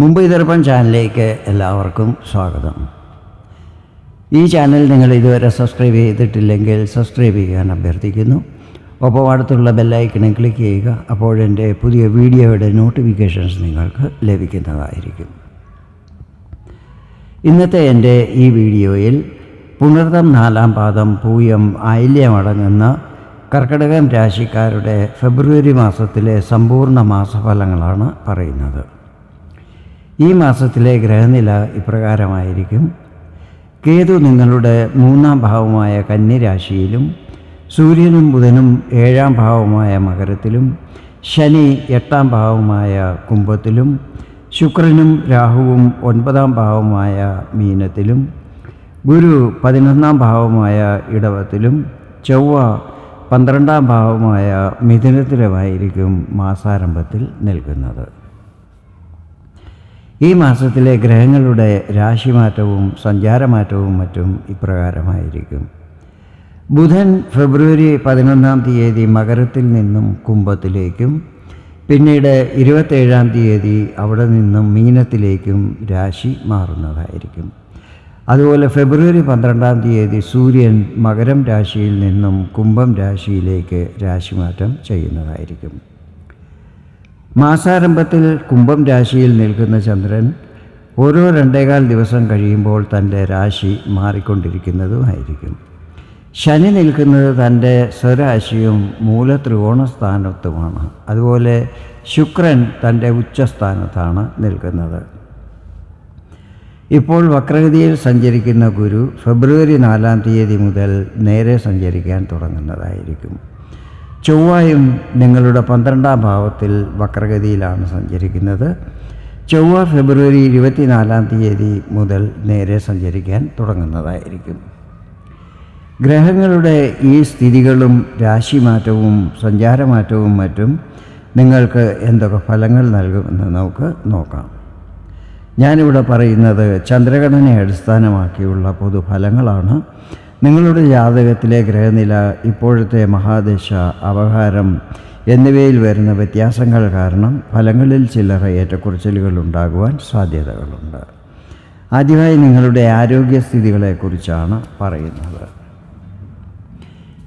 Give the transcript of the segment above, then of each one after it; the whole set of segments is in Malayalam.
മുംബൈ ദർപ്പൺ ചാനലിലേക്ക് എല്ലാവർക്കും സ്വാഗതം. ഈ ചാനൽ നിങ്ങൾ ഇതുവരെ സബ്സ്ക്രൈബ് ചെയ്തിട്ടില്ലെങ്കിൽ സബ്സ്ക്രൈബ് ചെയ്യാൻ അഭ്യർത്ഥിക്കുന്നു. ഒപ്പം അടുത്തുള്ള ബെല്ലൈക്കണിൽ ക്ലിക്ക് ചെയ്യുക അപ്പോഴെന്റെ പുതിയ വീഡിയോയുടെ നോട്ടിഫിക്കേഷൻസ് നിങ്ങൾക്ക് ലഭിക്കുന്നതായിരിക്കും. ഇന്നത്തെ എന്റെ ഈ വീഡിയോയിൽ പുണർതം നാലാം പാദം പൂയം ആയില്യമടങ്ങുന്ന കർക്കിടകം രാശിക്കാരുടെ ഫെബ്രുവരി മാസത്തിലെ സമ്പൂർണ മാസഫലങ്ങളാണ് പറയുന്നത്. ഈ മാസത്തിലെ ഗ്രഹനില ഇപ്രകാരമായിരിക്കും. കേതു നിങ്ങളുടെ മൂന്നാം ഭാവമായ കന്നിരാശിയിലും സൂര്യനും ബുധനും ഏഴാം ഭാവമായ മകരത്തിലും ശനി എട്ടാം ഭാവമായ കുംഭത്തിലും ശുക്രനും രാഹുവും ഒൻപതാം ഭാവമായ മീനത്തിലും ഗുരു പതിനൊന്നാം ഭാവമായ ഇടവത്തിലും ചൊവ്വ പന്ത്രണ്ടാം ഭാവമായ മിഥുനത്തിലുമായിരിക്കും മാസാരംഭത്തിൽ നിൽക്കുന്നത്. ഈ മാസത്തിലെ ഗ്രഹങ്ങളുടെ രാശിമാറ്റവും സഞ്ചാരമാറ്റവും മറ്റും ഇപ്രകാരമായിരിക്കും. ബുധൻ ഫെബ്രുവരി പതിനൊന്നാം തീയതി മകരത്തിൽ നിന്നും കുംഭത്തിലേക്കും പിന്നീട് ഇരുപത്തേഴാം തീയതി അവിടെ നിന്നും മീനത്തിലേക്കും രാശി മാറുന്നതായിരിക്കും. അതുപോലെ ഫെബ്രുവരി പന്ത്രണ്ടാം തീയതി സൂര്യൻ മകരം രാശിയിൽ നിന്നും കുംഭം രാശിയിലേക്ക് രാശിമാറ്റം ചെയ്യുന്നതായിരിക്കും. മാസാരംഭത്തിൽ കുംഭം രാശിയിൽ നിൽക്കുന്ന ചന്ദ്രൻ ഓരോ രണ്ടേകാൽ ദിവസം കഴിയുമ്പോൾ തന്റെ രാശി മാറിക്കൊണ്ടിരിക്കുന്നതുമായിരിക്കും. ശനി നിൽക്കുന്നത് തന്റെ സ്വരാശിയും മൂല ത്രികോണസ്ഥാനത്തുമാണ് അതുപോലെ ശുക്രൻ തന്റെ ഉച്ചസ്ഥാനത്താണ് നിൽക്കുന്നത്. ഇപ്പോൾ വക്രഗതിയിൽ സഞ്ചരിക്കുന്ന ഗുരു ഫെബ്രുവരി നാലാം തീയതി മുതൽ നേരെ സഞ്ചരിക്കാൻ തുടങ്ങുന്നതായിരിക്കും. ചൊവ്വയും നിങ്ങളുടെ പന്ത്രണ്ടാം ഭാവത്തിൽ വക്രഗതിയിലാണ് സഞ്ചരിക്കുന്നത്. ചൊവ്വ ഫെബ്രുവരി ഇരുപത്തിനാലാം തീയതി മുതൽ നേരെ സഞ്ചരിക്കാൻ തുടങ്ങുന്നതായിരിക്കും. ഗ്രഹങ്ങളുടെ ഈ സ്ഥിതികളും രാശിമാറ്റവും സഞ്ചാരമാറ്റവും മറ്റും നിങ്ങൾക്ക് എന്തൊക്കെ ഫലങ്ങൾ നൽകുമെന്ന് നമുക്ക് നോക്കാം. ഞാനിവിടെ പറയുന്നത് ചന്ദ്രഘടനയെ അടിസ്ഥാനമാക്കിയുള്ള പൊതുഫലങ്ങളാണ്. നിങ്ങളുടെ ജാതകത്തിലെ ഗ്രഹനില ഇപ്പോഴത്തെ മഹാദശ അപഹാരം എന്നിവയിൽ വരുന്ന വ്യത്യാസങ്ങൾ കാരണം ഫലങ്ങളിൽ ചില്ലറ ഏറ്റക്കുറച്ചിലുകൾ ഉണ്ടാകുവാൻ സാധ്യതകളുണ്ട്. ആദ്യമായി നിങ്ങളുടെ ആരോഗ്യസ്ഥിതികളെക്കുറിച്ചാണ് പറയുന്നത്.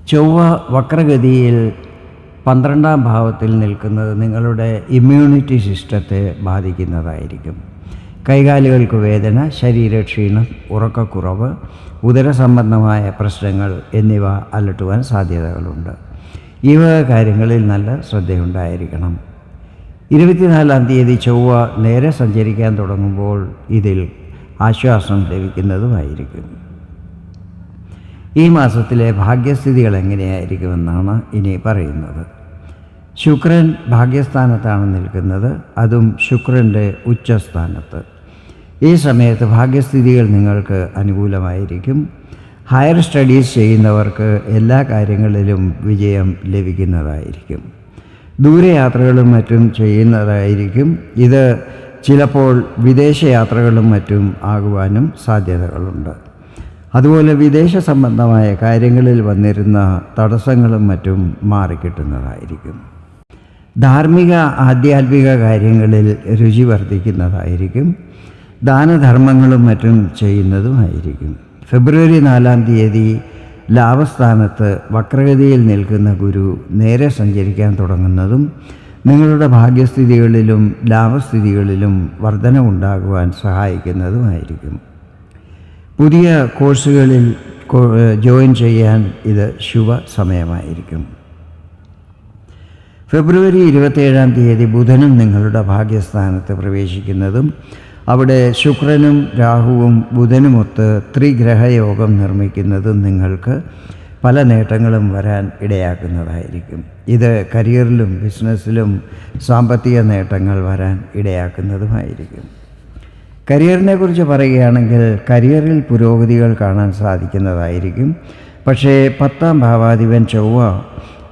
ചൊവ്വ വക്രഗതിയിൽ പന്ത്രണ്ടാം ഭാവത്തിൽ നിൽക്കുന്നത് നിങ്ങളുടെ ഇമ്മ്യൂണിറ്റി സിസ്റ്റത്തെ ബാധിക്കുന്നതായിരിക്കും. കൈകാലുകൾക്ക് വേദന ശരീരക്ഷീണം ഉറക്കക്കുറവ് ഉദര സംബന്ധമായ പ്രശ്നങ്ങൾ എന്നിവ അലട്ടുവാൻ സാധ്യതകളുണ്ട്. ഈ വക കാര്യങ്ങളിൽ നല്ല ശ്രദ്ധയുണ്ടായിരിക്കണം. ഇരുപത്തിനാലാം തീയതി ചൊവ്വ നേരെ സഞ്ചരിക്കാൻ തുടങ്ങുമ്പോൾ ഇതിൽ ആശ്വാസം ലഭിക്കുന്നതുമായിരിക്കും. ഈ മാസത്തിലെ ഭാഗ്യസ്ഥിതികൾ എങ്ങനെയായിരിക്കുമെന്നാണ് ഇനി പറയുന്നത്. ശുക്രൻ ഭാഗ്യസ്ഥാനത്താണ് നിൽക്കുന്നത്. അതും ശുക്രന്റെ ഉച്ചസ്ഥാനത്ത്. ഈ സമയത്ത് ഭാഗ്യസ്ഥിതികൾ നിങ്ങൾക്ക് അനുകൂലമായിരിക്കും. ഹയർ സ്റ്റഡീസ് ചെയ്യുന്നവർക്ക് എല്ലാ കാര്യങ്ങളിലും വിജയം ലഭിക്കുന്നതായിരിക്കും. ദൂരയാത്രകളും മറ്റും ചെയ്യുന്നതായിരിക്കും. ഇത് ചിലപ്പോൾ വിദേശയാത്രകളും മറ്റും ആകുവാനും സാധ്യതകളുണ്ട്. അതുപോലെ വിദേശ സംബന്ധമായ കാര്യങ്ങളിൽ വന്നിരുന്ന തടസ്സങ്ങളും മറ്റും മാറിക്കിട്ടുന്നതായിരിക്കും. ധാർമ്മിക ആധ്യാത്മിക കാര്യങ്ങളിൽ രുചി വർദ്ധിക്കുന്നതായിരിക്കും. ദാനധർമ്മങ്ങളും മറ്റും ചെയ്യുന്നതുമായിരിക്കും. ഫെബ്രുവരി നാലാം തീയതി ലാഭസ്ഥാനത്ത് വക്രഗതിയിൽ നിൽക്കുന്ന ഗുരു നേരെ സഞ്ചരിക്കാൻ തുടങ്ങുന്നതും നിങ്ങളുടെ ഭാഗ്യസ്ഥിതികളിലും ലാഭസ്ഥിതികളിലും വർധനവുണ്ടാകുവാൻ സഹായിക്കുന്നതുമായിരിക്കും. പുതിയ കോഴ്സുകളിൽ ജോയിൻ ചെയ്യാൻ ഇത് ശുഭ സമയമായിരിക്കും ഫെബ്രുവരി ഇരുപത്തേഴാം തീയതി ബുധനും നിങ്ങളുടെ ഭാഗ്യസ്ഥാനത്ത് പ്രവേശിക്കുന്നതും അവിടെ ശുക്രനും രാഹുവും ബുധനുമൊത്ത് ത്രിഗ്രഹയോഗം നിർമ്മിക്കുന്നത് നിങ്ങൾക്ക് പല നേട്ടങ്ങളും വരാൻ ഇടയാക്കുന്നതായിരിക്കും. ഇത് കരിയറിലും ബിസിനസ്സിലും സാമ്പത്തിക നേട്ടങ്ങൾ വരാൻ ഇടയാക്കുന്നതുമായിരിക്കും. കരിയറിനെ കുറിച്ച് പറയുകയാണെങ്കിൽ കരിയറിൽ പുരോഗതികൾ കാണാൻ സാധിക്കുന്നതായിരിക്കും. പക്ഷേ പത്താം ഭാവാധിപൻ ചൊവ്വ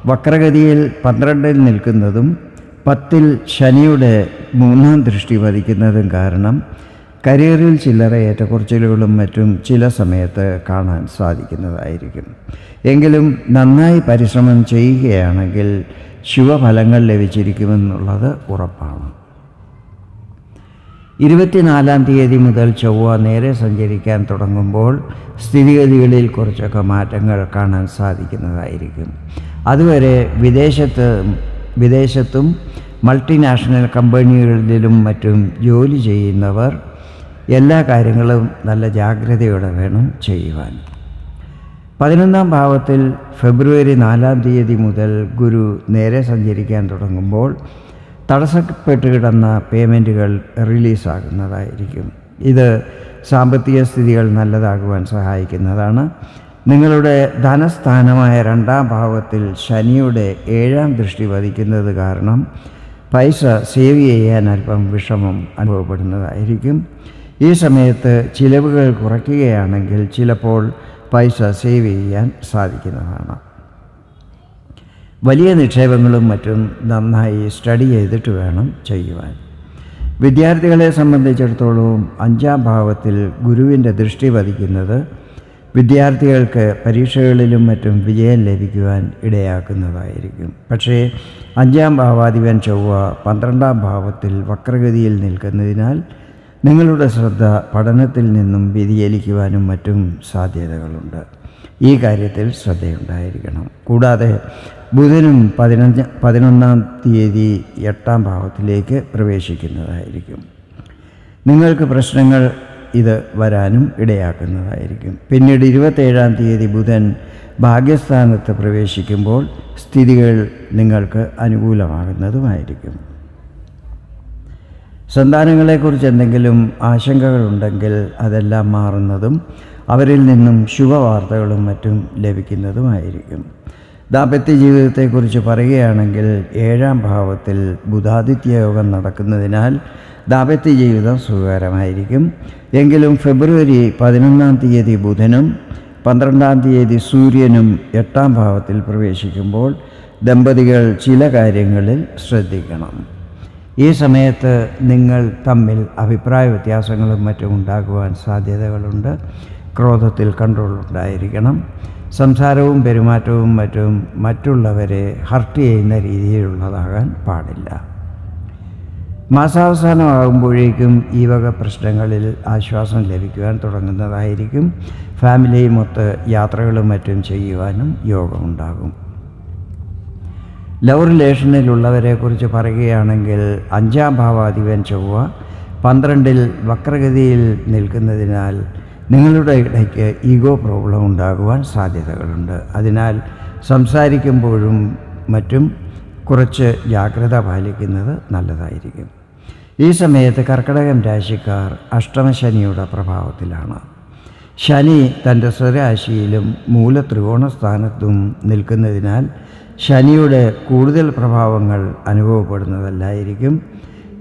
വക്രഗതിയിൽ പന്ത്രണ്ടിൽ നിൽക്കുന്നതും പത്തിൽ ശനിയുടെ മൂന്നാം ദൃഷ്ടി പതിക്കുന്നതും കാരണം കരിയറിൽ ചില്ലറ ഏറ്റക്കുറച്ചിലുകളും മറ്റും ചില സമയത്ത് കാണാൻ സാധിക്കുന്നതായിരിക്കും. എങ്കിലും നന്നായി പരിശ്രമം ചെയ്യുകയാണെങ്കിൽ ശുഭഫലങ്ങൾ ലഭിച്ചിരിക്കുമെന്നുള്ളത് ഉറപ്പാണ്. ഇരുപത്തിനാലാം തീയതി മുതൽ ചൊവ്വ നേരെ സഞ്ചരിക്കാൻ തുടങ്ങുമ്പോൾ സ്ഥിതിഗതികളിൽ കുറച്ചൊക്കെ മാറ്റങ്ങൾ കാണാൻ സാധിക്കുന്നതായിരിക്കും. അതുവരെ വിദേശത്ത് വിദേശത്തും മൾട്ടിനാഷണൽ കമ്പനികളിലും മറ്റും ജോലി ചെയ്യുന്നവർ എല്ലാ കാര്യങ്ങളും നല്ല ജാഗ്രതയോടെ വേണം ചെയ്യുവാൻ. പതിനൊന്നാം ഭാവത്തിൽ ഫെബ്രുവരി നാലാം തീയതി മുതൽ ഗുരു നേരെ സഞ്ചരിക്കാൻ തുടങ്ങുമ്പോൾ തടസ്സപ്പെട്ട് കിടന്ന പേയ്മെന്റുകൾ റിലീസാകുന്നതായിരിക്കും. ഇത് സാമ്പത്തിക സ്ഥിതികൾ നല്ലതാകുവാൻ സഹായിക്കുന്നതാണ്. നിങ്ങളുടെ ധനസ്ഥാനമായ രണ്ടാം ഭാവത്തിൽ ശനിയുടെ ഏഴാം ദൃഷ്ടി വധിക്കുന്നത് കാരണം പൈസ സേവ് ചെയ്യാൻ അല്പം വിഷമം അനുഭവപ്പെടുന്നതായിരിക്കും. ഈ സമയത്ത് ചിലവുകൾ കുറയ്ക്കുകയാണെങ്കിൽ ചിലപ്പോൾ പൈസ സേവ് ചെയ്യാൻ സാധിക്കുന്നതാണ്. വലിയ നിക്ഷേപങ്ങളും മറ്റും നന്നായി സ്റ്റഡി ചെയ്തിട്ട് വേണം ചെയ്യുവാൻ. വിദ്യാർത്ഥികളെ സംബന്ധിച്ചിടത്തോളം അഞ്ചാം ഭാവത്തിൽ ഗുരുവിന്റെ ദൃഷ്ടി പതിക്കുന്നത് വിദ്യാർത്ഥികൾക്ക് പരീക്ഷകളിലും മറ്റും വിജയം ലഭിക്കുവാൻ ഇടയാക്കുന്നതായിരിക്കും. പക്ഷേ അഞ്ചാം ഭാവാധിപൻ ചൊവ്വ പന്ത്രണ്ടാം ഭാവത്തിൽ വക്രഗതിയിൽ നിൽക്കുന്നതിനാൽ നിങ്ങളുടെ ശ്രദ്ധ പഠനത്തിൽ നിന്നും വ്യതിചലിക്കുവാനും മറ്റും സാധ്യതകളുണ്ട്. ഈ കാര്യത്തിൽ ശ്രദ്ധയുണ്ടായിരിക്കണം. കൂടാതെ ബുധനും പതിനഞ്ച് പതിനൊന്നാം തീയതി എട്ടാം ഭാവത്തിലേക്ക് പ്രവേശിക്കുന്നതായിരിക്കും. നിങ്ങൾക്ക് പ്രശ്നങ്ങൾ ഇത് വരാനും ഇടയാക്കുന്നതായിരിക്കും. പിന്നീട് ഇരുപത്തേഴാം തീയതി ബുധൻ ഭാഗ്യസ്ഥാനത്ത് പ്രവേശിക്കുമ്പോൾ സ്ഥിതികൾ നിങ്ങൾക്ക് അനുകൂലമാകുന്നതുമായിരിക്കും. സന്താനങ്ങളെക്കുറിച്ച് എന്തെങ്കിലും ആശങ്കകളുണ്ടെങ്കിൽ അതെല്ലാം മാറുന്നതും അവരിൽ നിന്നും ശുഭവാർത്തകളും മറ്റും ലഭിക്കുന്നതുമായിരിക്കും. ദാമ്പത്യ ജീവിതത്തെക്കുറിച്ച് പറയുകയാണെങ്കിൽ ഏഴാം ഭാവത്തിൽ ബുധാദിത്യ യോഗം നടക്കുന്നതിനാൽ ദാമ്പത്യ ജീവിതം സുഖകരമായിരിക്കും. എങ്കിലും ഫെബ്രുവരി പതിനൊന്നാം തീയതി ബുധനും പന്ത്രണ്ടാം തീയതി സൂര്യനും എട്ടാം ഭാവത്തിൽ പ്രവേശിക്കുമ്പോൾ ദമ്പതികൾ ചില കാര്യങ്ങളിൽ ശ്രദ്ധിക്കണം. ഈ സമയത്ത് നിങ്ങൾ തമ്മിൽ അഭിപ്രായ വ്യത്യാസങ്ങളും മറ്റും ഉണ്ടാകുവാൻ സാധ്യതകളുണ്ട്. ക്രോധത്തിൽ കൺട്രോൾ ഉണ്ടായിരിക്കണം. സംസാരവും പെരുമാറ്റവും മറ്റും മറ്റുള്ളവരെ ഹർട്ട് ചെയ്യുന്ന രീതിയിലുള്ളതാകാൻ പാടില്ല. മാസാവസാനമാകുമ്പോഴേക്കും ഈ വക പ്രശ്നങ്ങളിൽ ആശ്വാസം ലഭിക്കുവാൻ തുടങ്ങുന്നതായിരിക്കും. ഫാമിലിയുമൊത്ത് യാത്രകളും മറ്റും ചെയ്യുവാനും യോഗമുണ്ടാകും. ലവ് റിലേഷനിലുള്ളവരെക്കുറിച്ച് പറയുകയാണെങ്കിൽ അഞ്ചാം ഭാവാധിപൻ ചൊവ്വ പന്ത്രണ്ടിൽ വക്രഗതിയിൽ നിൽക്കുന്നതിനാൽ നിങ്ങളുടെ ഇടയ്ക്ക് ഈഗോ പ്രോബ്ലം ഉണ്ടാകുവാൻ സാധ്യതകളുണ്ട്. അതിനാൽ സംസാരിക്കുമ്പോഴും മറ്റും കുറച്ച് ജാഗ്രത പാലിക്കുന്നത് നല്ലതായിരിക്കും. ഈ സമയത്ത് കർക്കിടകം രാശിക്കാർ അഷ്ടമശനിയുടെ പ്രഭാവത്തിലാണ്. ശനി തന്റെ സ്വരാശിയിലും മൂല ത്രികോണസ്ഥാനത്തും നിൽക്കുന്നതിനാൽ ശനിയുടെ കൂടുതൽ പ്രഭാവങ്ങൾ അനുഭവപ്പെടുന്നതല്ലായിരിക്കും.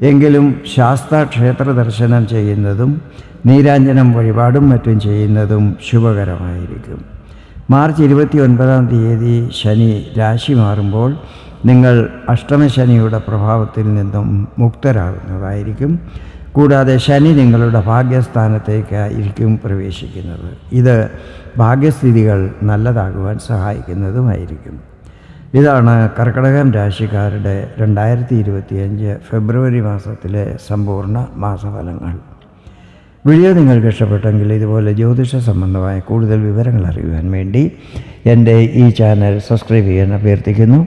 എങ്കിലും ശാസ്ത്ര ക്ഷേത്ര ദർശനം ചെയ്യുന്നതും നീരാഞ്ജനം വഴിപാടും മറ്റും ചെയ്യുന്നതും ശുഭകരമായിരിക്കും. മാർച്ച് ഇരുപത്തി ഒൻപതാം തീയതി ശനി രാശി മാറുമ്പോൾ നിങ്ങൾ അഷ്ടമശനിയുടെ പ്രഭാവത്തിൽ നിന്നും മുക്തരാകുന്നതായിരിക്കും. കൂടാതെ ശനി നിങ്ങളുടെ ഭാഗ്യസ്ഥാനത്തേക്കായിരിക്കും പ്രവേശിക്കുന്നത്. ഇത് ഭാഗ്യസ്ഥിതികൾ നല്ലതാകുവാൻ സഹായിക്കുന്നതുമായിരിക്കും. ഇതാണ് കർക്കടകം രാശിക്കാരുടെ രണ്ടായിരത്തി ഇരുപത്തിയഞ്ച് ഫെബ്രുവരി മാസത്തിലെ സമ്പൂർണ മാസഫലങ്ങൾ. വീഡിയോ നിങ്ങൾക്ക് ഇഷ്ടപ്പെട്ടെങ്കിൽ ഇതുപോലെ ജ്യോതിഷ സംബന്ധമായ കൂടുതൽ വിവരങ്ങൾ അറിയുവാൻ വേണ്ടി എന്റെ ഈ ചാനൽ സബ്സ്ക്രൈബ് ചെയ്യാൻ അഭ്യർത്ഥിക്കുന്നു.